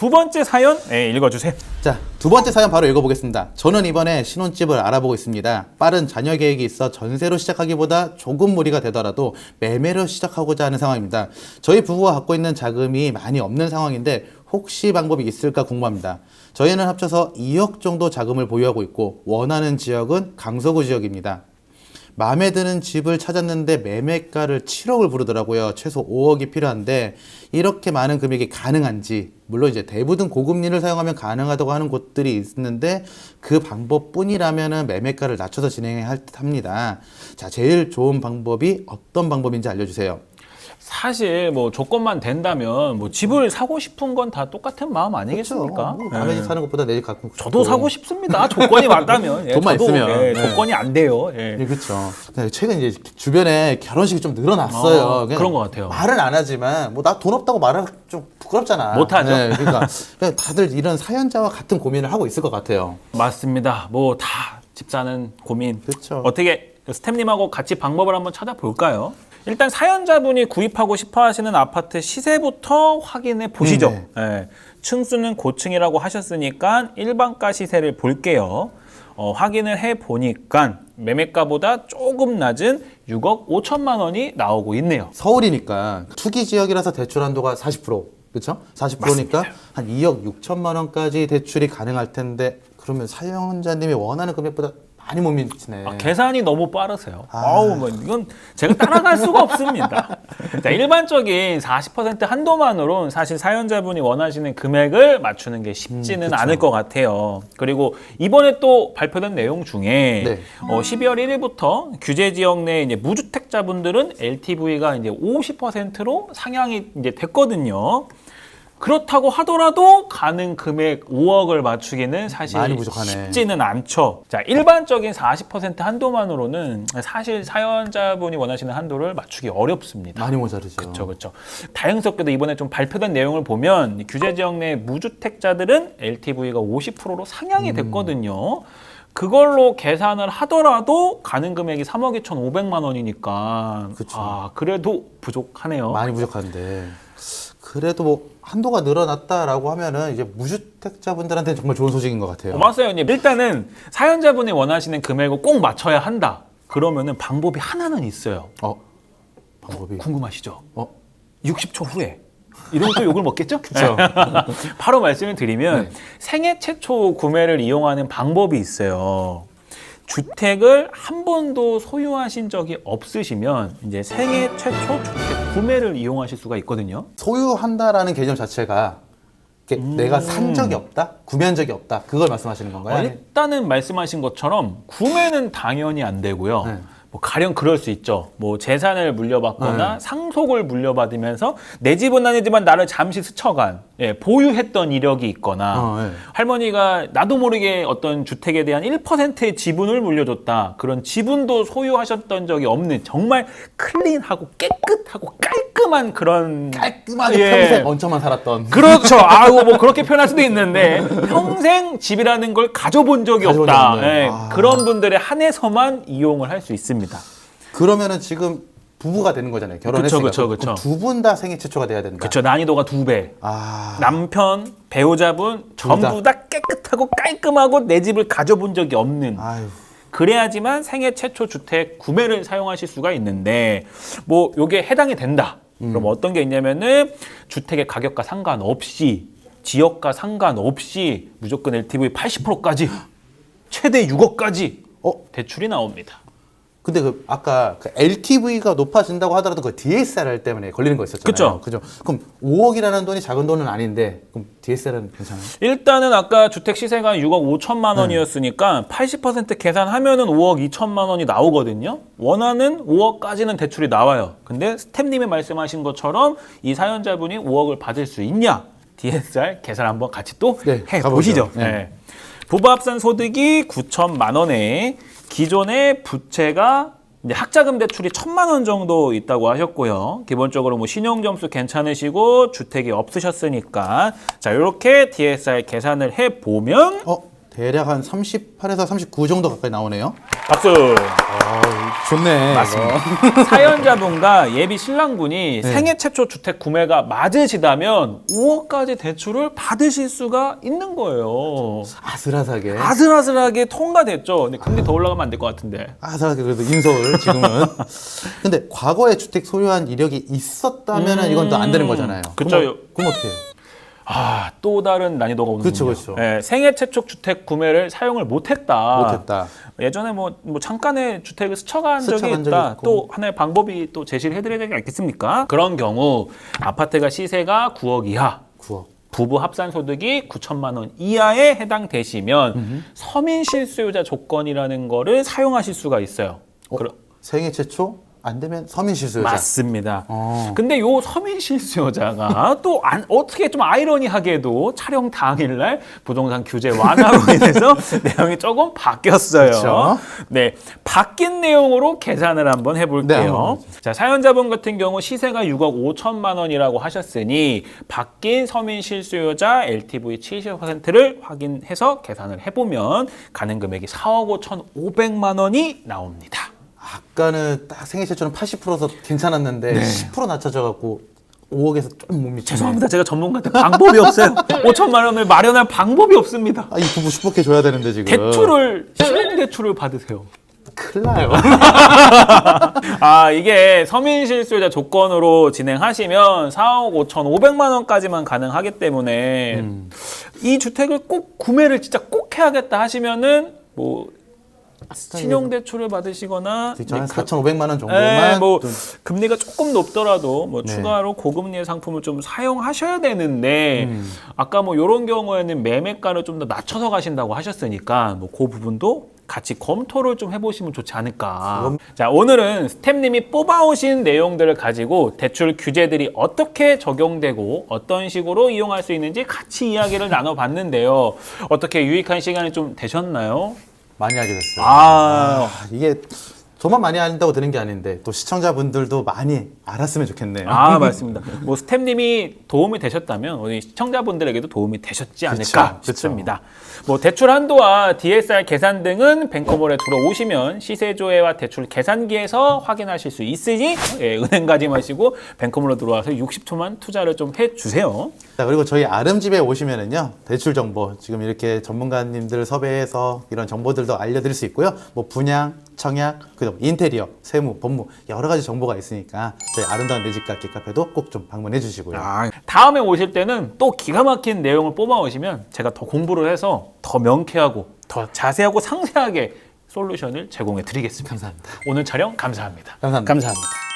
두 번째 사연 네, 읽어주세요. 자, 두 번째 사연 바로 읽어보겠습니다. 저는 이번에 신혼집을 알아보고 있습니다. 빠른 자녀 계획이 있어 전세로 시작하기보다 조금 무리가 되더라도 매매로 시작하고자 하는 상황입니다. 저희 부부가 갖고 있는 자금이 많이 없는 상황인데 혹시 방법이 있을까 궁금합니다. 저희는 합쳐서 2억 정도 자금을 보유하고 있고 원하는 지역은 강서구 지역입니다. 마음에 드는 집을 찾았는데 매매가를 7억을 부르더라고요. 최소 5억이 필요한데 이렇게 많은 금액이 가능한지 물론 이제 대부분 고금리를 사용하면 가능하다고 하는 곳들이 있는데 그 방법뿐이라면은 매매가를 낮춰서 진행해야 할 듯합니다. 자, 제일 좋은 방법이 어떤 방법인지 알려주세요. 사실 뭐 조건만 된다면 뭐 집을 사고 싶은 건 다 똑같은 마음 아니겠습니까? 그렇죠. 남의 집 사는 것보다 내집 갖고 싶고. 저도 사고 싶습니다. 조건이 맞다면. 예, 돈만 저도, 있으면. 예, 네. 조건이 안 돼요. 예. 네, 그렇죠. 최근 이제 주변에 결혼식이 좀 늘어났어요. 어, 그냥 그런 것 같아요. 말은 안 하지만 뭐 나 돈 없다고 말하면 좀 부끄럽잖아. 못하죠. 네, 그러니까 그냥 다들 이런 사연자와 같은 고민을 하고 있을 것 같아요. 맞습니다. 뭐 다 집 사는 고민. 그렇죠. 어떻게 스템님하고 같이 방법을 한번 찾아볼까요? 일단 사연자분이 구입하고 싶어 하시는 아파트 시세부터 확인해 보시죠. 네, 예. 층수는 고층이라고 하셨으니까 일반가 시세를 볼게요. 어, 확인을 해 보니까 매매가보다 조금 낮은 6억 5천만 원이 나오고 있네요. 서울이니까 투기 지역이라서 대출 한도가 40% 그렇죠? 40%니까 한 2억 6천만 원까지 대출이 가능할 텐데 그러면 사연자님이 원하는 금액보다 많이 못 미치네. 아, 계산이 너무 빠르세요. 아. 아우, 뭐 이건 제가 따라갈 수가 없습니다. 자, 일반적인 40% 한도만으로는 사실 사연자분이 원하시는 금액을 맞추는 게 쉽지는 음, 그쵸. 않을 것 같아요. 그리고 이번에 또 발표된 내용 중에 네. 어, 12월 1일부터 규제 지역 내 이제 무주택자분들은 LTV가 이제 50%로 상향이 이제 됐거든요. 그렇다고 하더라도 가능 금액 5억을 맞추기는 사실 많이 부족하네. 쉽지는 않죠. 자, 일반적인 40% 한도만으로는 사실 사연자분이 원하시는 한도를 맞추기 어렵습니다. 많이 모자르죠. 그렇죠, 그렇죠. 다행스럽게도 이번에 좀 발표된 내용을 보면 규제 지역 내 무주택자들은 LTV가 50%로 상향이 됐거든요. 그걸로 계산을 하더라도 가능 금액이 3억 2,500만 원이니까 그쵸. 아 그래도 부족하네요. 많이 부족한데 그래도 뭐 한도가 늘어났다라고 하면은 이제 무주택자분들한테는 정말 좋은 소식인 것 같아요. 고맙사연님 일단은 사연자분이 원하시는 금액을 꼭 맞춰야 한다. 그러면은 방법이 하나는 있어요. 어 방법이 궁금하시죠? 어 60초 후에 이러면 또 욕을 먹겠죠? 그쵸. 바로 말씀을 드리면 네. 생애 최초 구매를 이용하는 방법이 있어요. 주택을 한 번도 소유하신 적이 없으시면 이제 생애 최초 주택 구매를 이용하실 수가 있거든요. 소유한다라는 개념 자체가 이렇게 내가 산 적이 없다, 구매한 적이 없다, 그걸 말씀하시는 건가요? 어, 일단은 말씀하신 것처럼 구매는 당연히 안 되고요. 네. 뭐 가령 그럴 수 있죠. 뭐 재산을 물려받거나 네. 상속을 물려받으면서 내 집은 아니지만 나를 잠시 스쳐간 예, 보유했던 이력이 있거나 어, 예. 할머니가 나도 모르게 어떤 주택에 대한 1%의 지분을 물려줬다. 그런 지분도 소유하셨던 적이 없는 정말 클린하고 깨끗하고 깔끔 한 그런 깔끔하게 예. 평생 얹혀만 살았던 그렇죠. 아이고 뭐 그렇게 표현할 수도 있는데 평생 집이라는 걸 가져본 적이 가져본 적이 없다. 없네. 예, 아. 그런 분들에 한해서만 이용을 할 수 있습니다. 그러면은 지금 부부가 되는 거잖아요. 결혼했으니까. 그쵸, 그쵸, 그쵸. 두분 다 생애 최초가 돼야 된다. 그렇죠. 난이도가 두 배. 아 남편, 배우자분 전부 다 깨끗하고 깔끔하고 내 집을 가져본 적이 없는 아유 그래야지만 생애 최초 주택 구매를 사용하실 수가 있는데 뭐 요게 해당이 된다. 그럼 어떤 게 있냐면은 주택의 가격과 상관없이 지역과 상관없이 무조건 LTV 80%까지 최대 6억까지 어 대출이 나옵니다. 근데 그 아까 그 LTV가 높아진다고 하더라도 그 DSR 때문에 걸리는 거 있었잖아요. 그쵸. 그죠. 그럼 5억이라는 돈이 작은 돈은 아닌데 그럼 DSR은 괜찮아요? 일단은 아까 주택 시세가 6억 5천만 원이었으니까 80% 계산하면은 5억 2천만 원이 나오거든요. 원하는 5억까지는 대출이 나와요. 근데 스템님이 말씀하신 것처럼 이 사연자분이 5억을 받을 수 있냐? DSR 계산 한번 같이 또 네, 해보시죠. 가보죠. 네. 네. 부부 합산 소득이 9천만 원에 기존의 부채가 학자금 대출이 1천만 원 정도 있다고 하셨고요. 기본적으로 뭐 신용 점수 괜찮으시고 주택이 없으셨으니까 자 이렇게 DSR 계산을 해 보면 어 대략 한 38에서 39 정도 가까이 나오네요. 박수. 좋네. 맞습니다. 사연자분과 예비 신랑분이 네. 생애 최초 주택 구매가 맞으시다면 5억까지 대출을 받으실 수가 있는 거예요. 아슬아슬하게. 아슬아슬하게 통과됐죠. 근데 금리 더 올라가면 안 될 것 같은데. 아슬하게 그래도 인서울 지금은. 근데 과거에 주택 소유한 이력이 있었다면 은 이건 또 안 되는 거잖아요. 음. 그쵸. 그럼, 그럼 어떻게 해요? 아, 또 다른 난이도가 오는군요. 그쵸, 그쵸. 예, 생애 최초 주택 구매를 사용을 못했다. 못했다. 예전에 뭐, 뭐 잠깐의 주택을 스쳐간 스쳐간 적이 있다. 있고. 또 하나의 방법이 또 제시를 해드려야 되지 않겠습니까? 그런 경우 아파트가 시세가 9억 이하, 9억. 부부 합산 소득이 9천만 원 이하에 해당되시면 서민 실수요자 조건이라는 거를 사용하실 수가 있어요. 어? 그러- 생애 최초 안 되면 서민 실수요자. 맞습니다. 어. 근데 요 서민 실수요자가 또 안- 어떻게 좀 아이러니하게도 촬영 당일날 부동산 규제 완화로 인해서 내용이 조금 바뀌었어요. 그쵸. 네, 바뀐 내용으로 계산을 한번 네, 해볼게요. 한번 자, 사연자분 같은 경우 시세가 6억 5천만 원이라고 하셨으니 바뀐 서민 실수요자 LTV 70%를 확인해서 계산을 해보면 가능 금액이 4억 5천 5백만 원이 나옵니다. 아까는 딱 생애 최초는 80%서 괜찮았는데 10% 낮춰져 갖고 5억에서 좀 못 미치네. 죄송합니다. 제가 전문가한테 방법이 없어요. 5천만 원을 마련할 방법이 없습니다. 아, 이 부부 축복해 줘야 되는데 지금. 대출을 신용 대출을 받으세요. 큰일 나요. 아 이게 서민 실수요자 조건으로 진행하시면 4억 5천 5백만 원까지만 가능하기 때문에 음. 이 주택을 꼭 구매를 진짜 꼭 해야겠다 하시면은 뭐 신용 대출을 받으시거나 한 이제 그- 4,500만 원 예, 정도만 뭐좀 금리가 조금 높더라도 뭐 네. 추가로 고금리의 상품을 좀 사용하셔야 되는데 음. 아까 뭐 이런 경우에는 매매가를 좀 더 낮춰서 가신다고 하셨으니까 뭐 그 부분도 같이 검토를 좀 해보시면 좋지 않을까. 그럼- 자 오늘은 스텝님이 뽑아오신 내용들을 가지고 대출 규제들이 어떻게 적용되고 어떤 식으로 이용할 수 있는지 같이 이야기를 나눠봤는데요. 어떻게 유익한 시간이 좀 되셨나요? 많이 하게 됐어요. 아, 아, 이게 저만 많이 안다고 되는 게 아닌데 또 시청자분들도 많이 알았으면 좋겠네요. 아 맞습니다. 뭐 스텝님이 도움이 되셨다면 우리 시청자분들에게도 도움이 되셨지 않을까 그쵸, 그쵸. 싶습니다. 뭐 대출 한도와 DSR 계산 등은 뱅커몰에 들어오시면 시세조회와 대출 계산기에서 확인하실 수 있으니 예, 은행 가지 마시고 뱅커몰로 들어와서 60초만 투자를 좀 해주세요. 자 그리고 저희 아름집에 오시면은요 대출 정보 지금 이렇게 전문가님들 섭외해서 이런 정보들도 알려드릴 수 있고요. 뭐 분양, 청약, 그다음 인테리어, 세무, 법무 여러 가지 정보가 있으니까 저희 아름다운 내 집과 카페도 꼭 좀 방문해 주시고요. 아, 다음에 오실 때는 또 기가 막힌 내용을 뽑아 오시면 제가 더 공부를 해서 더 명쾌하고 더 자세하고 상세하게 솔루션을 제공해 드리겠습니다. 감사합니다. 오늘 촬영 감사합니다. 감사합니다. 감사합니다.